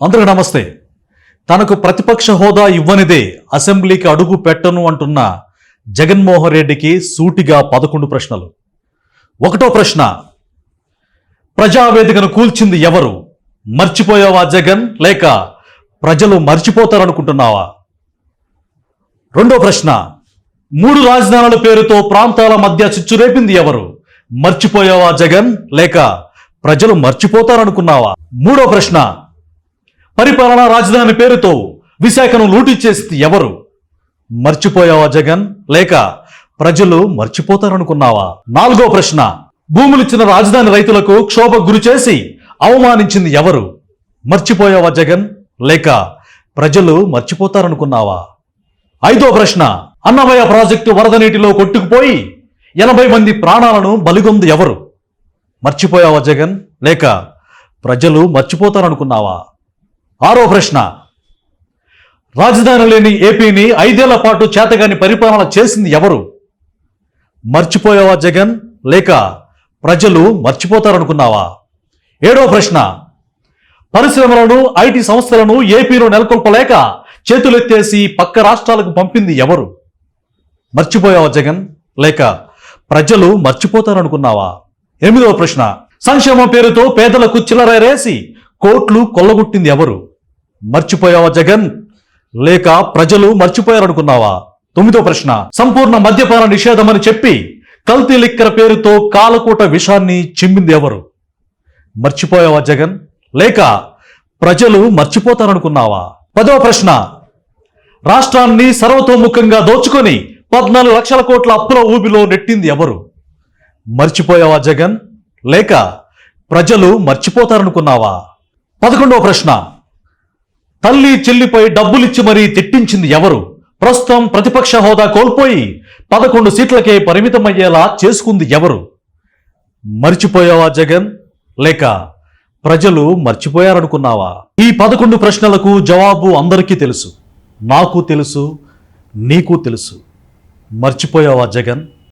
అందరికీ నమస్తే. తనకు ప్రతిపక్ష హోదా ఇవ్వనిదే అసెంబ్లీకి అడుగు పెట్టను అంటున్న జగన్మోహన్ రెడ్డికి సూటిగా పదకొండు ప్రశ్నలు. ఒకటో ప్రశ్న ప్రజావేదికను కూల్చింది ఎవరు? మర్చిపోయావా జగన్? లేక ప్రజలు మర్చిపోతారనుకుంటున్నావా? రెండో ప్రశ్న మూడు రాజధానుల పేరుతో ప్రాంతాల మధ్య చిచ్చు రేపింది ఎవరు? మర్చిపోయావా జగన్? లేక ప్రజలు మర్చిపోతారనుకున్నావా? మూడో ప్రశ్న పరిపాలనా రాజధాని పేరుతో విశాఖను లూటీ చేసింది ఎవరు? మర్చిపోయావా జగన్? లేక ప్రజలు మర్చిపోతారనుకున్నావా? నాలుగో ప్రశ్న. భూములిచ్చిన రాజధాని రైతులకు క్షోభ గురి చేసి అవమానించింది ఎవరు? మర్చిపోయావా జగన్? లేక ప్రజలు మర్చిపోతారనుకున్నావా? ఐదో ప్రశ్న. అన్నమయ్య ప్రాజెక్టు వరద నీటిలో కొట్టుకుపోయి ఎనభై మంది ప్రాణాలను బలిగొంది ఎవరు? మర్చిపోయావా జగన్? లేక ప్రజలు మర్చిపోతారనుకున్నావా? ఆరో ప్రశ్న. రాజధాని లేని ఏపీని ఐదేళ్ళ పాటు చేతగాని పరిపాలన చేసింది ఎవరు? మర్చిపోయావా జగన్? లేక ప్రజలు మర్చిపోతారనుకున్నావా? ఏడో ప్రశ్న. పరిశ్రమలను ఐటీ సంస్థలను ఏపీలో నెలకొల్పలేక చేతులెత్తేసి పక్క రాష్ట్రాలకు పంపింది ఎవరు? మర్చిపోయావా జగన్? లేక ప్రజలు మర్చిపోతారనుకున్నావా? ఎనిమిదవ ప్రశ్న. సంక్షేమం పేరుతో పేదలకు చిల్లరేసి కోట్లు కొల్లగొట్టింది ఎవరు? మర్చిపోయావా జగన్? లేక ప్రజలు మర్చిపోయారనుకున్నావా? తొమ్మిదో ప్రశ్న. సంపూర్ణ మద్యపాన నిషేధం అని చెప్పి కల్తీ లిక్కర పేరుతో కాలకూట విషాన్ని చిమ్మింది ఎవరు? మర్చిపోయావా జగన్? లేక ప్రజలు మర్చిపోతారనుకున్నావా? పదవ ప్రశ్న. రాష్ట్రాన్ని సర్వతోముఖంగా దోచుకొని పద్నాలుగు లక్షల కోట్ల అప్పుల ఊబిలో నెట్టింది ఎవరు? మర్చిపోయావా జగన్? లేక ప్రజలు మర్చిపోతారనుకున్నావా? పదకొండవ ప్రశ్న. తల్లి చెల్లిపై డబ్బులిచ్చి మరీ తిట్టించింది ఎవరు? ప్రస్తుతం ప్రతిపక్ష హోదా కోల్పోయి పదకొండు సీట్లకే పరిమితమయ్యేలా చేసుకుంది ఎవరు? మర్చిపోయావా జగన్? లేక ప్రజలు మర్చిపోయారనుకున్నావా? ఈ పదకొండు ప్రశ్నలకు జవాబు అందరికీ తెలుసు. నాకు తెలుసు నీకు తెలుసు. మర్చిపోయావా జగన్?